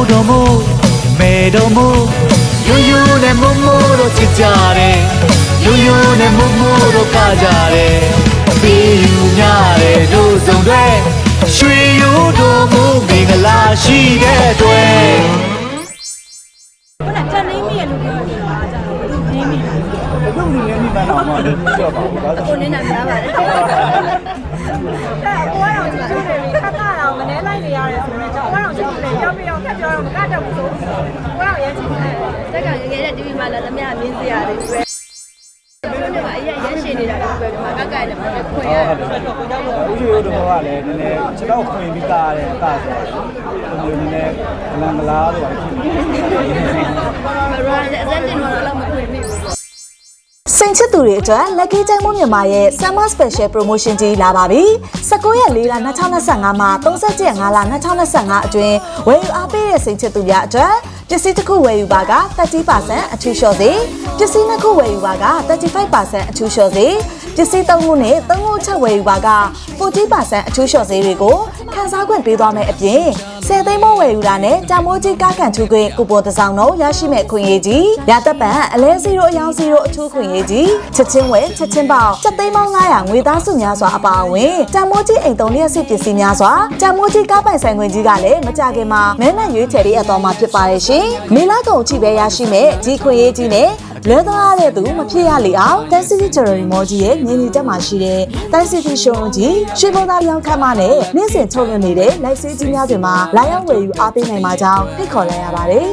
မိုတော်မိုမေတော်မိုယိုယိုနဲ့မို့မို့တို့ချစ်ကြတယ်ယိုယိုနဲ့မို့မို့တို့ကကြတယ်ပြီးယူညတယ်တို့စုံတွေရွှေယိုတော်မိုမင်္ဂလာရှိတဲ့အတွက်ခုနကနေမိရလို့ပြောတယ်အားကြောင့်ဘယ်လိုနေမိလဲအခုဒီနေ့မိမှန်းတော့မှလည်းပြီးတော့ပါဘူးဒါဆိုကိုနေနာများပါတယ် အဲ့ကိုကတော့ချစ်ချစ်နေပြီခက်ခါတော့မနေလိုက်နေရတယ်ဆိုတော့ကျွန်တော်ကတော့ကျွန်တော်ပြောပြီးတော့ခက်ပြောတော့မကတော့ဘူးဆိုကိုကတော့ရမ်းချစ်တယ်တက်ကငယ်ငယ်တဲ့ TV မှာလည်းသမ ्या မြင်စရာတွေပဲကျွန်တော်ကအရင်ရမ်းရှည်နေတာလည်းပဲဒီမှာကကလည်းမခွင့်ရဟုတ်တယ်ဦးရှိရိုးတော့ကလည်းနည်းနည်းကျွန်တော်ခွင်ပြီးကားတယ်အကားဆိုတော့ဒီလိုနည်းနည်းလန်ကလားတော့ဖြစ်နေတယ်မရတဲ့အစမ်းတင်တော့လည်းမခွင့်မိဘူး စိန်ချစ်သူတွေအတွက် Lucky ကျိုင်းမိုးမြန်မာရဲ့ Summer Special Promotion ကြီးလာပါပြီ။19ရက်4လ2025မှာ37ရက်5လ2025အတွင်းဝယ်ယူအားပေးတဲ့စိန်ချစ်သူများအတွက်ပစ္စည်းတစ်ခုဝယ်ယူပါက30%အထူးလျှော့စေပစ္စည်းနှစ်ခုဝယ်ယူပါက35%အထူးလျှော့စေ ပစ္စည်းသုံးခုနဲ့သုံးခုချက်ဝယ်ယူပါက40%အထူးလျှော့စေတွေကိုခန်းစားခွင့်ပေးသွားမယ်အပြင်10သိန်းမိုးဝယ်ယူတာနဲ့တာမိုးကြီးကားကန်ထူခွင့်ကူပွန်တစ်စောင်းတော့ရရှိမဲ့ခွင့်ရေးကြီးရသက်ပံအလဲ0အယောင်0အထူးခွင့်ရေးကြီးချက်ချင်းဝယ်ချက်ချင်းပေါက်ချက်သိန်းပေါင်း900ငွေသားစုများစွာအပါအဝင်တာမိုးကြီးအိမ်သုံးလျက်စစ်ပစ္စည်းများစွာတာမိုးကြီးကားပိုင်ဆိုင်ခွင့်ကြီးကလည်းမကြခင်မှာမဲနဲ့ရွေးချယ်ပေးအပ်သွားမှာဖြစ်ပါတယ်ရှင်မေလာကုံချိပဲရရှိမဲ့ဒီခွင့်ရေးကြီးနဲ့ လွဲသွားတဲ့သူမဖြစ်ရလေအောင်တန်စီတီချယ်ရီမော်ကြီးရဲ့မြင်းဒီတက်မှာရှိတဲ့တန်စီတီရှုံးကြီးရွှေဘုံသားရောင်းခန်းမနဲ့နေ့စဉ်ထုတ်လွှင့်နေတဲ့လိုက်စေးကြီးများတွေမှာလာရောက်ဝယ်ယူအားပေးနိုင်မှာကြောင်းဖိတ်ခေါ်လိုက်ရပါတယ်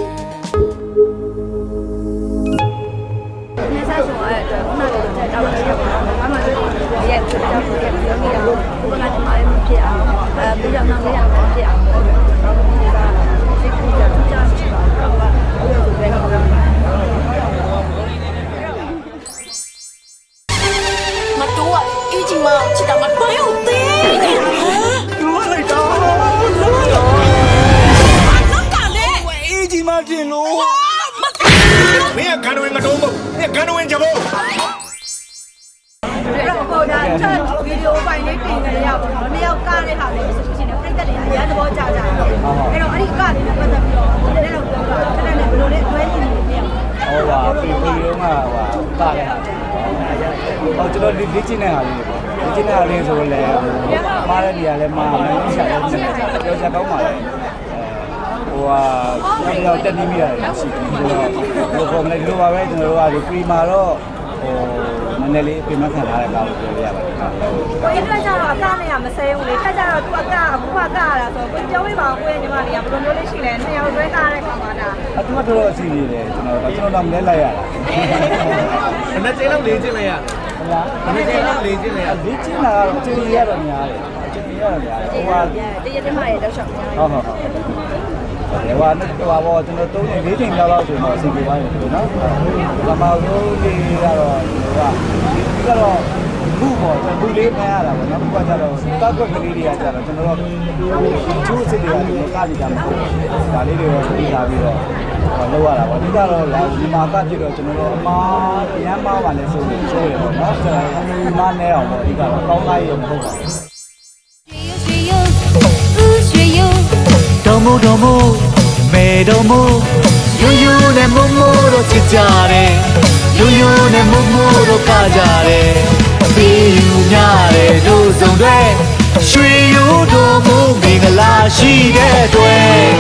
ဗီဒီယိုပိုင်လေးတင်ကြရပါတော့နှစ်ယောက်ကားတဲ့ဟာလေးဆိုရှင်ပြိတ္တတွေအများသဘောကျကြတယ်အဲ့တော့အဲ့ဒီကားလေးနဲ့ပတ်သက်ပြီးတော့ဒီနေ့တော့ပြောတာခဏနဲ့ဘယ်လိုလဲအတွဲကြည့်နေလဲဟောပါပြီပြီတော့ကဟာတာတယ်ဟာဟောကျွန်တော်ဒီလေ့ကျင့်တဲ့ဟာလေးပေါ့လေ့ကျင့်တဲ့ဟာလေးဆိုလည်းမားတဲ့နေရာလဲမားမယ်ရှာတယ်ပြောချက်ကောင်းပါလေဟိုဟာကျွန်တော်တက်နေမိရတယ်ရှိတယ်ဟိုကောမလေးလိုပါပဲကျွန်တော်တို့ကဒီပရီမာတော့ဟိုန ည်းနည်းလေးပြင်မခံထားတဲ့ကားလို့ပြောရပါတယ်ကိုအင်းတက်ကြတော့အကနဲ့ကမဆဲဘူးလေတက်ကြတော့သူအကအခုကကရတာဆိုကိုပြောပြပါဦးကိုရဲ့ညီမလေးကဘယ်လိုမျိုးလေးရှိလဲနှစ်ယောက်တွဲကားတဲ့ခါမှာဒါအတူတူတော့အစီအစဉ်တယ်ကျွန်တော်ကျွန်တော်တော့မလဲလိုက်ရတာဘယ်နှချိန်လောက်လေးချင်းလဲရဟုတ်လားဘယ်နှချိန်လောက်လေးချင်းလဲရလေ့ကျင့်တာကတော့အချိန်ကြီးရတော့များတယ်အချိန်ကြီးရတော့များတယ်ဟိုဟာတရတဲ့မရဲ့တောက်လျှောက်များဟုတ်ဟုတ်ဟုတ် ဒီဟာနဲ့ဟိုဟာပေါ့ကျွန်တော်သုံးနေ၄ချိန်လောက်လောက်ဆိုတော့အဆင်ပြေပါတယ်ဒီနော်။ကမောင်တို့လေးကတော့ဟိုကဒီကတော့ဘူးပေါ့ကျွန်တော်ဘူးလေးမှန်းရတာပေါ့နော်။ဘူးကကြတော့တောက်ကကလေးတွေကကြတော့ကျွန်တော်တို့ချိုးစစ်တွေကဒီကကြည့်ကြမှာ။ဒါလေးတွေတော့ပြီးလာပြီးတော့ဟောလောက်ရတာပေါ့။ဒီကတော့လာဒီမှာကဖြစ်တော့ကျွန်တော်တို့အမားရမ်းမားပါလဲဆိုပြီးဆိုရပေါ့နော်။ကျွန်တော်ဒီမှာနဲ့အောင်ပေါ့ဒီကတော့ကောင်းလိုက်ရုံမဟုတ်ပါဘူး။ တော်မိုတော်မိုမေတော်မိုယိုယိုနဲ့မို့မို့တို့ချစ်ကြတယ်ယိုယိုနဲ့မို့မို့တို့ကကြတယ်ပြီးယူညတယ်တို့စုံတွေရွှေယိုတော်မိုမင်္ဂလာရှိတဲ့အတွက်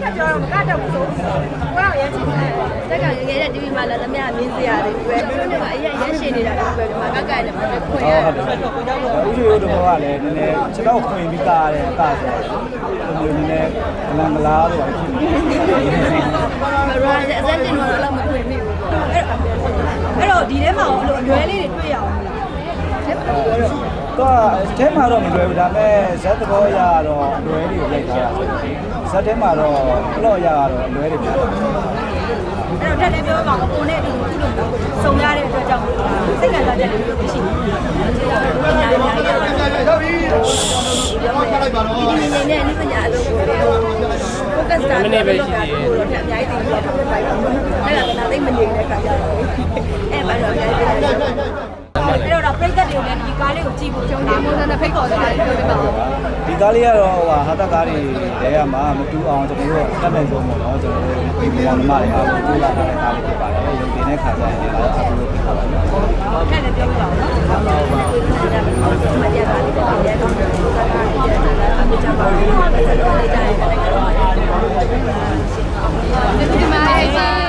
ကျွန်တော်ပြောပြီးတော့ခက်ပြောတော့မကတော့ဘူးဆိုကိုကတော့ရမ်းချစ်တယ်တက်ကငယ်ငယ်တဲ့ TV မှာလည်းသမ ्या မြင်စရာတွေပဲကျွန်တော်ကအရင်ရမ်းရှည်နေတာလည်းပဲဒီမှာကကလည်းမခွင့်ရဟုတ်တယ်ဦးရှိရိုးတော့ကလည်းနည်းနည်းကျွန်တော်ခွင်ပြီးကားတယ်အကားဆိုတော့ဒီလိုနည်းနည်းလန်ကလားတော့ဖြစ်နေတယ်မရတဲ့အစမ်းတင်တော့လည်းမခွင့်မိဘူးအဲ့တော့ဒီထဲမှာအလိုအလွဲလေးတွေတွေ့ရအောင်လားတော့အဲထဲမှာတော့မလွယ်ဘူးဒါပေမဲ့ဇက်သဘောရတော့လွယ် တွေရိုက်ထားတာဇက်ထဲမှာတော့ပလော့ရတော့လွယ်တွေများတယ်အဲ့တော့တက်တယ်ပြောပါအပေါ်နဲ့အတူတူလို့စုံရတဲ့အတွက်ကြောင့်စိတ်ကစားချက်တွေမျိုးရှိတယ်။အများကြီးအများကြီး။ဒီနေ့နဲ့နိပညာအလုပ်ကိုကိုကက်စတာပဲရှိသေးတယ်ဟိုတော့အများကြီးသိပြီးတော့ထုတ်လိုက်ပါတော့အဲ့ဒါကလည်းသိမငြိမ်တဲ့ခါကျတော့အဲ့ဘာလို့အများကြီး ဒီကားလေးကိုကြည့်ဖို့ကြောင်းလာဖို့နဲ့ဖိတ်ခေါ်စကားလေးပြောပြပါဦးဒီကားလေးကတော့ဟိုဟာဟာတာကားတွေတဲရမှာမတူအောင်ကျွန်တော်တို့တက်နိုင်ဆုံးပေါ့နော်ကျွန်တော်တို့ဒီမောင်မတွေအားလုံးကိုလာတာကားလေးဖြစ်ပါတယ်ရုံတင်တဲ့ခါကျရင်လည်းအားလုံးဖြစ်ပါပါတယ်ဟုတ်ကဲ့လည်းပြောပြပါဦးနော်ဟုတ်ပါဘူးဟုတ်ပါဘူးမရတာလေးတော့ရဲတော့စကားလေးရဲတာအခုကြပါဦးဆက်တော့နေကြရင်လည်းကတော့ဒီမှာဟိုပါ